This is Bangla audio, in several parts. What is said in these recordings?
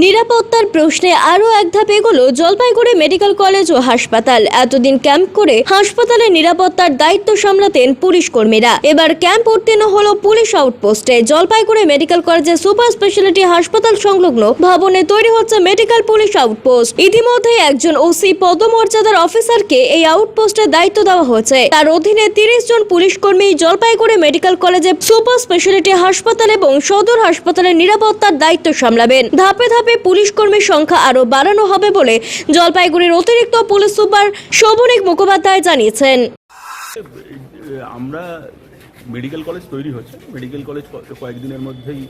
নিরাপত্তার প্রশ্নে আরও এক ধাপ এগোলো জলপাইগুড়ি মেডিকেল কলেজ ও হাসপাতাল। এতদিন ক্যাম্প করে হাসপাতালে নিরাপত্তার দায়িত্ব সামলাতেন পুলিশ কর্মীরা। এবার ক্যাম্প উত্তীর্ণ হলো পুলিশ আউটপোস্টে। জলপাইগুড়ি মেডিকেল কলেজের সুপার স্পেশালিটি হাসপাতাল সংলগ্ন ভবনে তৈরি হচ্ছে মেডিকেল পুলিশ আউটপোস্ট। ইতিমধ্যে একজন ওসি পদমর্যাদার অফিসারকে এই আউটপোস্টের দায়িত্ব দেওয়া হয়েছে। তার অধীনে তিরিশ জন পুলিশ কর্মী জলপাইগুড়ি মেডিকেল কলেজে সুপার স্পেশালিটি হাসপাতাল এবং সদর হাসপাতালের নিরাপত্তার দায়িত্ব সামলাবেন। ধাপে ধাপে পুলিশ কর্মীর সংখ্যা আরও বাড়ানো হবে বলে জলপাইগুড়ির অতিরিক্ত পুলিশ সুপার শোভনিক মুখোপাধ্যায় জানিয়েছেন। আমরা মেডিকেল কলেজ তৈরি হচ্ছে। মেডিকেল কলেজ কয়েকদিনের মধ্যেই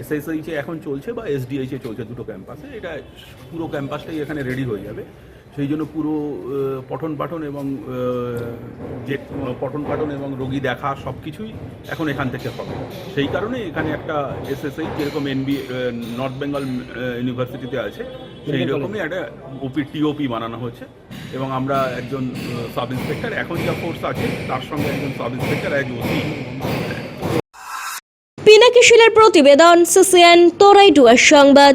এসএসএইচে এখন চলছে বা এসডিএইচে চলছে দুটো ক্যাম্পাসে। এটা পুরো ক্যাম্পাসটাই এখানে রেডি হয়ে যাবে। সেই জন্য পুরো পঠন পাঠন এবং যে পঠন পাঠন এবং রোগী দেখা সব কিছুই এখন এখান থেকে হবে। সেই কারণে এখানে একটা এসএসএইচ যেরকম এনবি নর্থ বেঙ্গল ইউনিভার্সিটিতে আছে সেই রকমই একটা ওপি টিওপি বানানো হচ্ছে এবং আমরা একজন সাব ইন্সপেক্টর এখন যা ফোর্স আছে তার সঙ্গে একজন sub inspector as OC. Pinaki শিলের প্রতিবেদন সিসিএন তোরাইটুয়ার সংবাদ।